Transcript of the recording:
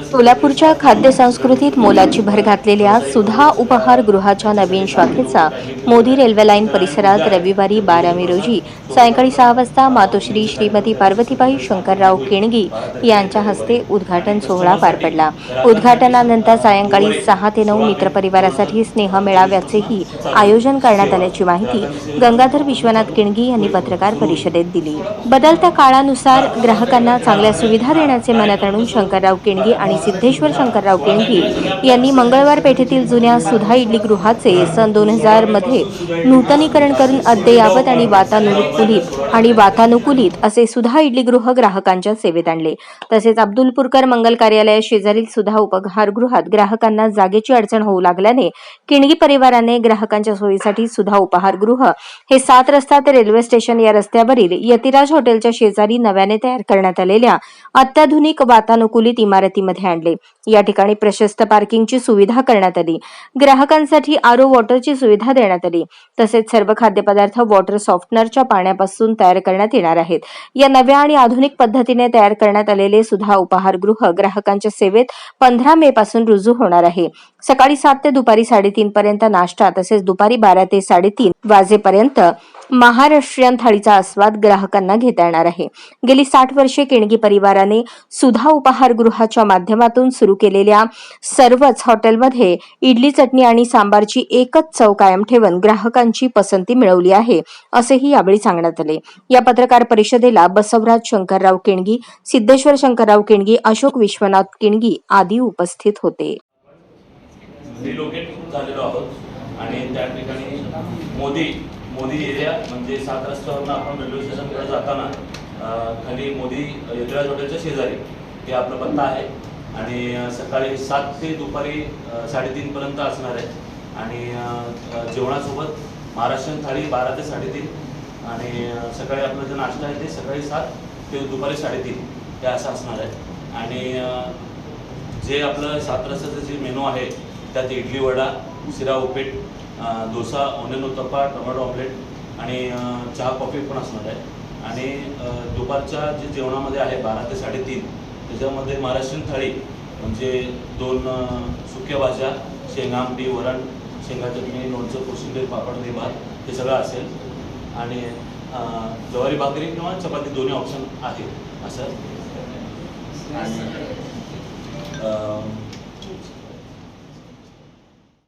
सोलापूरच्या खाद्य संस्कृतीत मोलाची भर घातलेल्या सुधा उपहारगृहाच्या नवीन शाखेचा मोदी रेल्वे लाईन परिसरात रविवारी बारा मे रोजी सायंकाळी सहा वाजता मातोश्री श्रीमती पार्वतीबाई शंकरराव केणगी यांच्या हस्ते उद्घाटन सोहळा पार पडला. उद्घाटनानंतर सायंकाळी सहा ते नऊ मित्रपरिवारासाठी स्नेह मेळाव्याचेही आयोजन करण्यात आल्याची माहिती गंगाधर विश्वनाथ केणगी यांनी पत्रकार परिषदेत दिली. बदलत्या काळानुसार ग्राहकांना चांगल्या सुविधा देण्याचे मनात आणून शंकरराव केणगी आणि सिद्धेश्वर शंकरराव केणगी यांनी मंगळवार पेठेतील जुन्या सुधा इडली गृहाचे सन दोन हजारमध्ये नूतनीकरण करून अद्ययावत आणि वातानुकूलित आणि वातानुकूलित असे सुधा इडली गृह ग्राहकांच्या सेवेत आणले. तसेच अब्दुलपूरकर मंगल कार्यालया शेजारील सुधा उपहारगृहात ग्राहकांना जागेची अडचण होऊ लागल्याने किणगी परिवाराने ग्राहकांच्या सोयीसाठी सुधा उपहारगृह हे सात रस्ता ते रेल्वे स्टेशन या रस्त्यावरील यतिराज हॉटेलच्या शेजारी नव्याने तयार करण्यात आलेल्या अत्याधुनिक वातानुकूलित इमारतीमध्ये आणले. या ठिकाणी प्रशस्त पार्किंगची सुविधा करण्यात आली. ग्राहकांसाठी आरो वॉटरची सुविधा देण्यात आली. तसेच सर्व खाद्यपदार्थ वॉटर सॉफ्टनरच्या पाण्यापासून तयार करण्यात येणार आहेत. या नव्या आणि आधुनिक पद्धतीने तयार करण्यात आलेले सुधा उपाहारगृह ग्राहकांच्या सेवेत पंधरा मे पासून रुजू होणार आहे. सकाळी सात ते दुपारी साडेतीन पर्यंत नाश्ता तसेच दुपारी बारा ते साडेतीन वाजेपर्यंत महाराष्ट्रीयन थाळीचा आस्वाद ग्राहकांना घेता येणार आहे. गेली साठ वर्षे केणगी परिवाराने सुधा उपाहारगृहाच्या माध्यमातून माध्यमातून सुरू केलेल्या सर्वच हॉटेलमध्ये इडली चटणी आणि सांबारची एकच चव कायम ठेवून ग्राहकांची पसंती मिळवली आहे असेही यावेळी सांगण्यात आले. या पत्रकार परिषदेला बसवराज शंकरराव केणगी सिद्धेश्वर शंकरराव केणगी अशोक विश्वनाथ केणगी आदी उपस्थित होते. आणि त्या ठिकाणी मोदी मोदी एरिया म्हणजे सात रस्त्यावरनं आपण रेल्वे स्टेशनकडे जाताना खाली मोदी यतिराज हॉटेलच्या शेजारी. हे आपला पत्ता आहे. आणि सकाळी सात ते दुपारी साडेतीनपर्यंत असणार आहे. आणि जेवणासोबत महाराष्ट्रीयन थाळी बारा ते साडेतीन आणि सकाळी आपला जो नाश्ता आहे ते सकाळी सात ते दुपारी साडेतीन. हे असं असणार आहे. आणि जे आपलं सात रसाचं जे मेनू आहे त्यात इडली वडा शिरा उपीट dosa onion uttappa tomato omelette आणि चहा कॉफी पण असणार आहे. आणि दुपारच्या जे जेवणामध्ये आहे बारा ते साडेतीन त्याच्यामध्ये महाराष्ट्रीयन थाळी म्हणजे दोन सुक्या भाज्या शेंगा आमटी वरण शेंगा चटणी लोणचं कोशिंबीर पापड दही भात हे सगळं असेल. आणि ज्वारी भाकरी किंवा चपाती दोन्ही ऑप्शन आहे असं. आणि